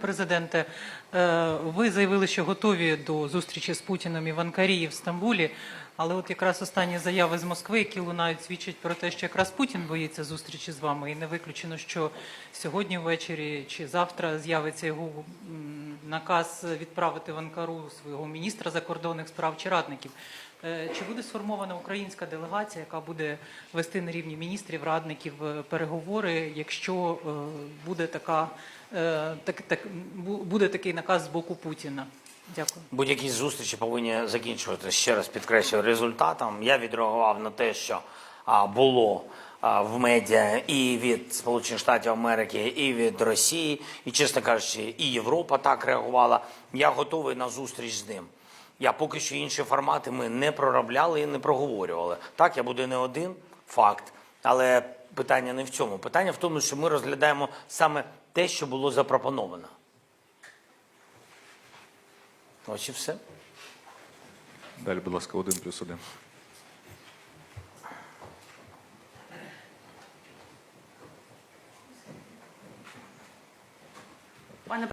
Президенте, е, ви заявили, що готові до зустрічі з Путіним і в Анкарі, і в Стамбулі. Але от якраз останні заяви з Москви, які лунають, свідчать про те, що якраз Путін боїться зустрічі з вами, і не виключено, що сьогодні ввечері чи завтра з'явиться його наказ відправити в Анкару свого міністра закордонних справ чи радників. Е, Чи буде сформована українська делегація, яка буде вести на рівні міністрів, радників е, переговори, якщо буде така так, так бу- буде такий наказ з боку Путіна? Дякую. Будь-які зустрічі повинні закінчувати ще раз підкреслюю результатом. Я відреагував на те, що було в медіа і від Сполучених Штатів Америки, і від Росії, і чесно кажучи, і Європа так реагувала. Я готовий на зустріч з ним. Я поки що інші формати ми не проробляли і не проговорювали. Так, я буду не один факт, але питання не в цьому. Питання в тому, що ми розглядаємо саме те, що було запропоновано. Ось і все. Далі, будь ласка, один плюс один.